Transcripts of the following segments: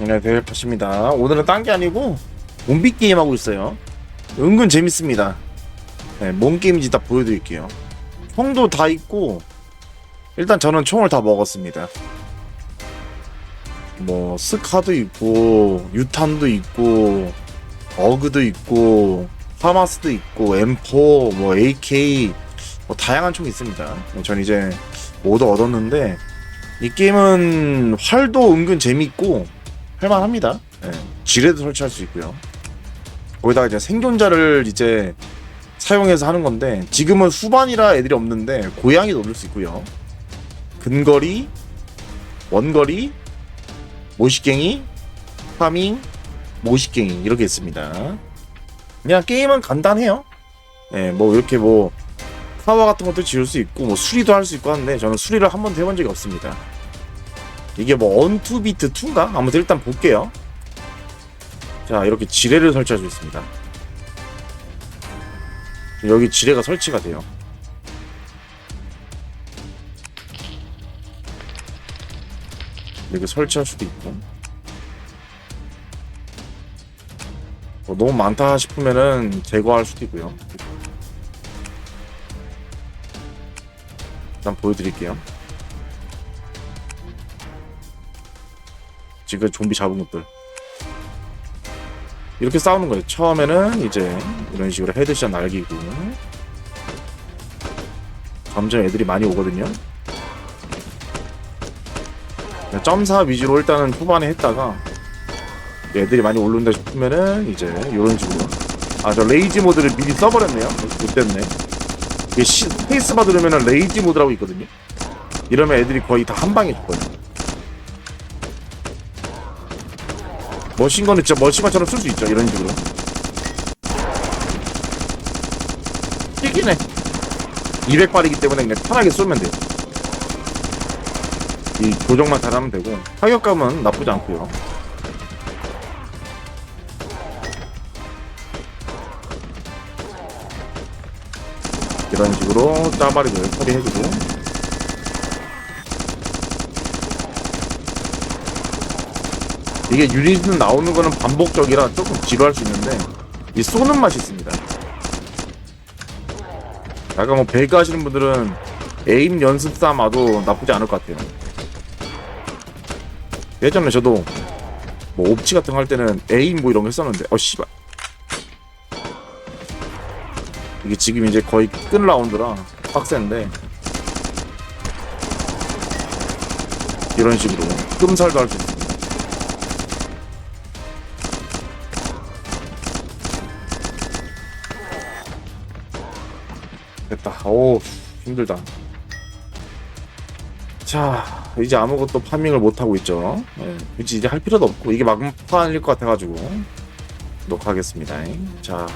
네, 대답하십니다. 오늘은 딴 게 아니고 몸비 게임 하고 있어요. 은근 재밌습니다. 네, 뭔 게임인지 다 보여드릴게요. 총도 다 있고 일단 저는 총을 다 먹었습니다. 뭐 스카도 있고 유탄도 있고 어그도 있고 파마스도 있고 M4 뭐 AK 뭐 다양한 총이 있습니다. 네, 전 이제 모두 얻었는데 이 게임은 활도 은근 재밌고 할만합니다. 예, 지뢰도 설치할 수 있고요. 거기다가 이제 생존자를 이제 사용해서 하는 건데 지금은 후반이라 애들이 없는데 고양이 노릴 수 있고요. 근거리, 원거리, 모시갱이, 파밍, 모시갱이 이렇게 있습니다. 그냥 게임은 간단해요. 예, 뭐 이렇게 뭐 타워 같은 것도 지을 수 있고 뭐 수리도 할 수 있고 하는데 저는 수리를 한 번도 해본 적이 없습니다. 이게 뭐 언투비트 2인가? 아무튼 일단 볼게요. 자 이렇게 지뢰를 설치할 수 있습니다. 여기 지뢰가 설치가 돼요. 이렇게 설치할 수도 있고. 뭐 너무 많다 싶으면은 제거할 수도 있고요. 일단 보여드릴게요. 지금 좀비 잡은 것들. 이렇게 싸우는 거예요. 처음에는 이제 이런 식으로 헤드샷 날기고 점점 애들이 많이 오거든요. 점사 위주로 일단은 후반에 했다가 애들이 많이 오른다 싶으면은 이제 이런 식으로 아 저 레이지 모드를 미리 써버렸네요. 못됐네. 이게 시, 스페이스바 누르면은 레이지 모드라고 있거든요. 이러면 애들이 거의 다 한 방에 죽거든요. 머신건은 진짜 머신건처럼 쓸 수 있죠. 이런 식으로. 튀기네. 200발이기 때문에 그냥 편하게 쏘면 돼요. 이 조정만 잘하면 되고 타격감은 나쁘지 않고요. 이런 식으로 짜바리를 처리해주고 이게 유닛은 나오는 거는 반복적이라 조금 지루할 수 있는데 이 쏘는 맛이 있습니다. 약간 뭐 배그 하시는 분들은 에임 연습 삼아도 나쁘지 않을 것 같아요. 예전에 저도 뭐 옵치 같은 거 할 때는 에임 뭐 이런 거 했었는데 어 씨발 이게 지금 이제 거의 끝 라운드라 빡센데 이런 식으로 끔살도 할 수 있습니 됐다. 오 힘들다. 자 이제 아무것도 파밍을 못 하고 있죠. 예, 굳이 이제 할 필요도 없고 이게 막판일 것 같아가지고 녹화하겠습니다. 자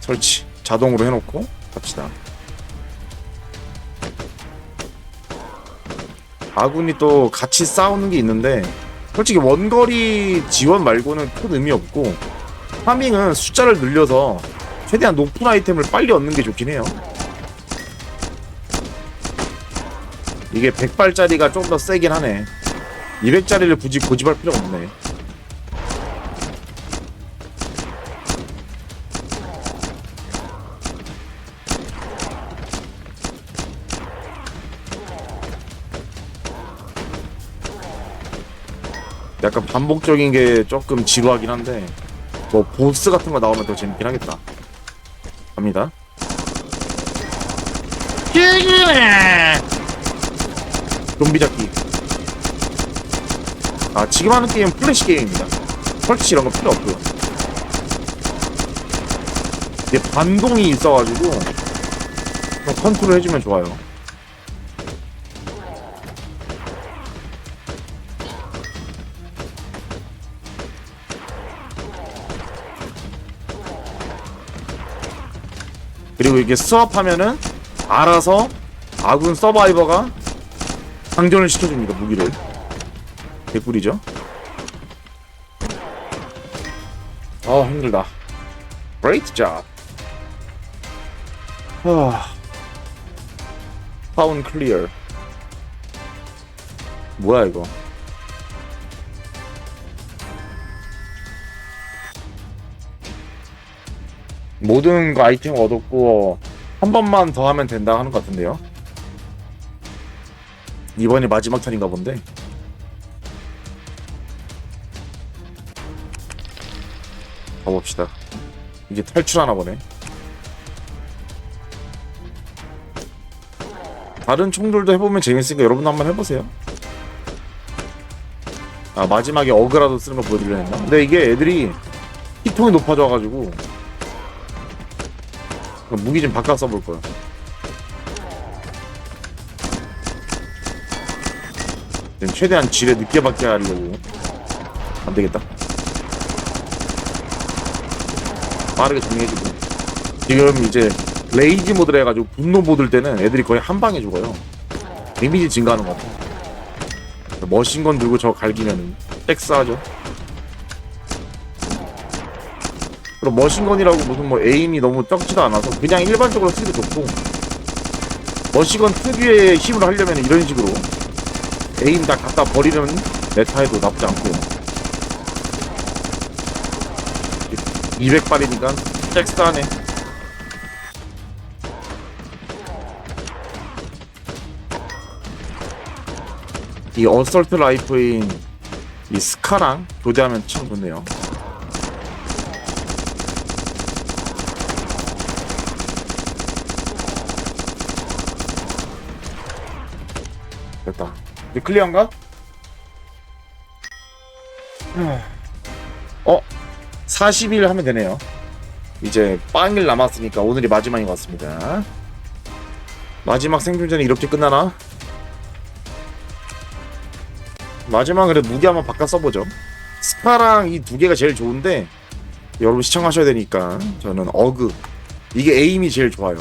설치 자동으로 해놓고 갑시다. 아군이 또 같이 싸우는 게 있는데 솔직히 원거리 지원 말고는 큰 의미 없고 파밍은 숫자를 늘려서 최대한 높은 아이템을 빨리 얻는 게 좋긴 해요. 이게 100발짜리가 좀 더 세긴 하네. 200짜리를 굳이 고집할 필요가 없네. 약간 반복적인 게 조금 지루하긴 한데 뭐 보스 같은 거 나오면 더 재밌긴 하겠다. 갑니다. 좀비 잡기. 아 지금 하는 게임은 플래시 게임입니다. 설치 이런 거 필요 없고요. 이게 반동이 있어가지고 좀 컨트롤 해주면 좋아요. 그리고 이게 스왑하면은 알아서 아군 서바이버가 상전을 시켜줍니다 무기를. 개꿀이죠? 아 힘들다. Great job. 하... 파운 클리어 뭐야 이거 모든 그 아이템 얻었고 한 번만 더 하면 된다 하는 것 같은데요. 이번이 마지막 턴인가 본데. 가봅시다. 이게 탈출하나 보네. 다른 총들도 해보면 재밌으니까 여러분도 한번 해보세요. 아 마지막에 어그라도 쓰는 거 보여드려 했나? 근데 이게 애들이 히통이 높아져가지고 무기 좀 바꿔 써볼 거야. 최대한 지뢰 늦게 받게 하려고 안 되겠다. 빠르게 정리해주고 지금 이제 레이지 모드를 해가지고 분노 모드일 때는 애들이 거의 한 방에 죽어요. 데미지 증가하는 것 같아. 머신건 들고 저 갈기면은 엑스하죠. 그럼 머신건이라고 무슨 뭐 에임이 너무 적지도 않아서 그냥 일반적으로 쓰기도 좋고 머신건 특유의 힘을 하려면 이런 식으로 에임 다 갖다 버리는 메타에도 나쁘지 않고. 200발이니까 잭스하네. 이 어설트 라이프인 이 스카랑 교대하면 참 좋네요 됐다. 이제 클리어인가? 어? 40일 하면 되네요. 이제 빵일 남았으니까 오늘이 마지막인 것 같습니다. 마지막 생존전이 이렇게 끝나나? 마지막 그래 무기 한번 바꿔 써보죠. 스파랑 이 두 개가 제일 좋은데 여러분 시청하셔야 되니까 저는 어그. 이게 에임이 제일 좋아요.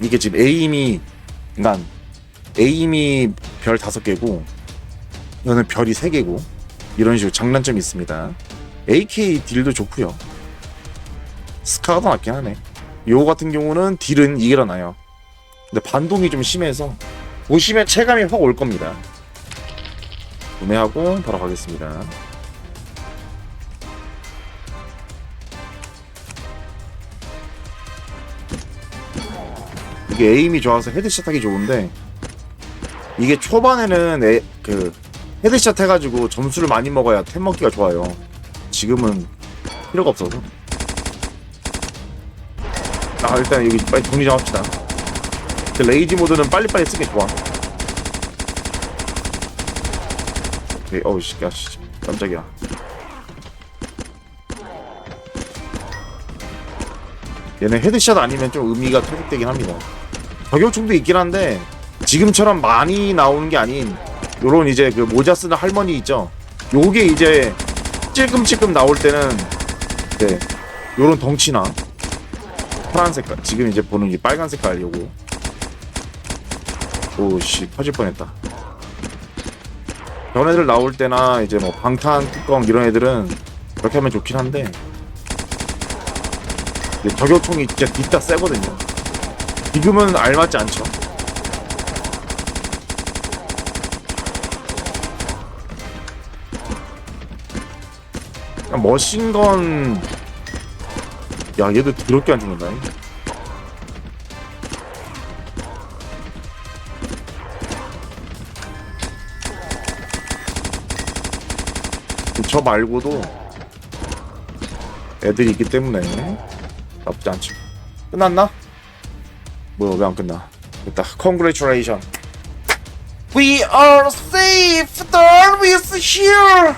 이게 지금 에임이 난 에임이 별 다섯 개고 이거는 별이 세 개고 이런 식으로 장단점이 있습니다. AK 딜도 좋고요. 스카가 더 낫긴 하네. 요 같은 경우는 딜은 이게 더 나요. 근데 반동이 좀 심해서 보시면 체감이 확 올 겁니다. 구매하고 바로 가겠습니다. 이게 에임이 좋아서 헤드샷 하기 좋은데 이게 초반에는 에, 그 헤드샷 해가지고 점수를 많이 먹어야 템 먹기가 좋아요. 지금은 필요가 없어서. 아 일단 여기 빨리 정리 좀 합시다. 그 레이지 모드는 빨리빨리 쓰기 좋아. 오케이 어우 씨, 야, 씨 깜짝이야. 얘는 헤드샷 아니면 좀 의미가 퇴색되긴 합니다. 저격총도 있긴 한데 지금처럼 많이 나오는 게 아닌 요런 이제 그 모자 쓰는 할머니 있죠. 요게 이제 찔끔찔끔 나올 때는 네 요런 덩치나 파란 색깔 지금 이제 보는 이 빨간 색깔 요거 오씨 터질 뻔했다. 저런 애들 나올 때나 이제 뭐 방탄 뚜껑 이런 애들은 그렇게 하면 좋긴 한데 저격총이 진짜 뒤따 세거든요. 지금은 알맞지 않죠. 머신건. 야 얘도 더럽게 안 죽는다. 저 말고도 애들이 있기 때문에 나쁘지 않죠. 끝났나? 뭐야 왜 안 끝나? 됐다. Congratulation We are safe. Darn is here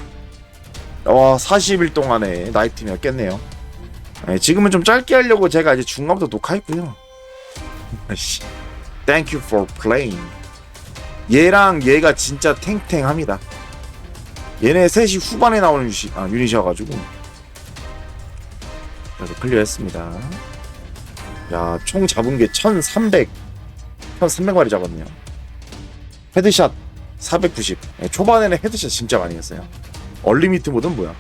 와 40일 동안에 나이트메어 깼네요. 네, 지금은 좀 짧게 하려고 제가 이제 중간부터 녹화했고요. Thank you for playing. 얘랑 얘가 진짜 탱탱합니다. 얘네 셋이 후반에 나오는 유시, 아, 유닛이어가지고. 그래서 클리어했습니다. 야총 잡은 게 1300 1300마리 잡았네요. 헤드샷 490 네, 초반에는 헤드샷 진짜 많이 했어요 얼리미트 모드는 뭐야?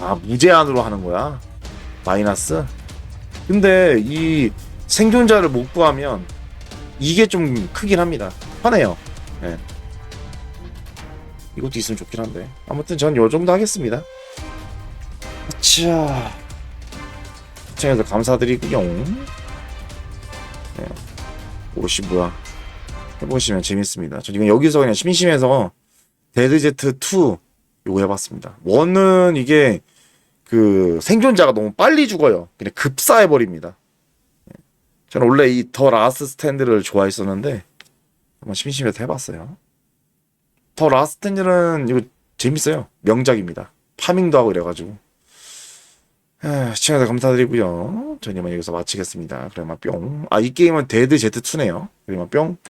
아 무제한으로 하는 거야? 마이너스? 근데 이 생존자를 못 구하면 이게 좀 크긴 합니다. 편해요. 예. 이것도 있으면 좋긴 한데. 아무튼 전 요 정도 하겠습니다. 자, 시청해서 감사드리고요. 네. 오씨 뭐야 해보시면 재밌습니다. 저 지금 여기서 그냥 심심해서 데드 제트 2 요거 해봤습니다. 원은 이게 그 생존자가 너무 빨리 죽어요. 그냥 급사해버립니다. 네. 저는 원래 이 더 라스트 스탠드를 좋아했었는데 한번 심심해서 해봤어요. 더 라스트 스탠드는 이거 재밌어요. 명작입니다. 파밍도 하고 이래가지고. 아, 시청해서 감사드리고요. 저는 이만 여기서 마치겠습니다. 그러면 뿅. 아, 이 게임은 데드 제트2네요. 그러면 뿅.